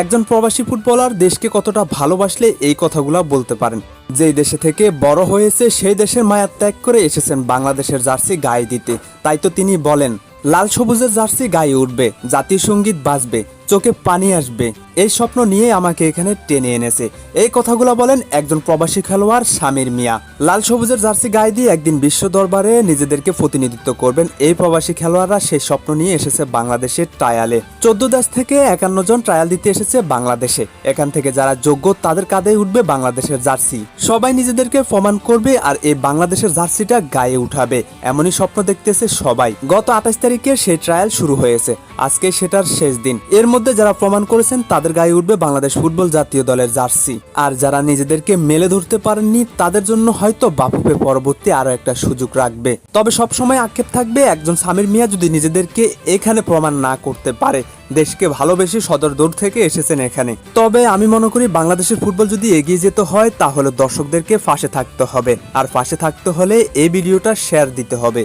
একজন প্রবাসী ফুটবলার দেশকে কতটা ভালোবাসলে এই কথাগুলো বলতে পারেন। যেই দেশে থেকে বড় হয়েছে, সেই দেশের মায়া ত্যাগ করে এসেছেন বাংলাদেশের জার্সি গায়ে দিতে। তাই তো তিনি বলেন, লাল সবুজের জার্সি গায়ে উঠবে জাতীয় সংগীত বাজবে। চোখে পানি আসবে। এই স্বপ্ন নিয়ে আমাকে এখানে টেনে এনেছে। এই কথাগুলো বলেন একজন প্রবাসী খেলোয়াড় সামির মিয়া। লাল সবুজের জার্সি গায়ে দিয়ে একদিন বিশ্ব দরবারে নিজেদেরকে প্রতিনিধিত্ব করবেন এই প্রবাসী খেলোয়াড়রা। সেই স্বপ্ন নিয়ে এসেছে বাংলাদেশের ট্রায়ালে চোদ্দ দেশ থেকে একান্ন জন ট্রায়াল দিতে এসেছে বাংলাদেশে। এখান থেকে যারা যোগ্য তাদের কাঁধে উঠবে বাংলাদেশের জার্সি। সবাই নিজেদেরকে প্রমাণ করবে আর এই বাংলাদেশের জার্সিটা গায়ে উঠাবে। এমনই স্বপ্ন দেখতেছে সবাই। গত আঠাশ তারিখে সেই ট্রায়াল শুরু হয়েছে। আজকে সেটার শেষ দিন। এর মধ্যে যারা প্রমাণ করেছেন, তাদের গায়ে উঠবে বাংলাদেশ ফুটবল জাতীয় দলের জার্সি। আর যারা নিজেদেরকে মেলে ধরতে পারেননি, তাদের জন্য হয়তো বাফুফে পরবর্তী আরও একটা সুযোগ রাখবে। তবে সবসময় আক্ষেপ থাকবে একজন সামির মিয়া যদি নিজেদেরকে এখানে প্রমাণ না করতে পারে। দেশকে ভালোবেসে সদর দূর থেকে এসেছেন এখানে। তবে আমি মনে করি বাংলাদেশের ফুটবল যদি এগিয়ে যেতে হয়, তাহলে দর্শকদেরকে ফাঁসে থাকতে হবে। আর ফাঁসে থাকতে হলে এই ভিডিওটা শেয়ার দিতে হবে।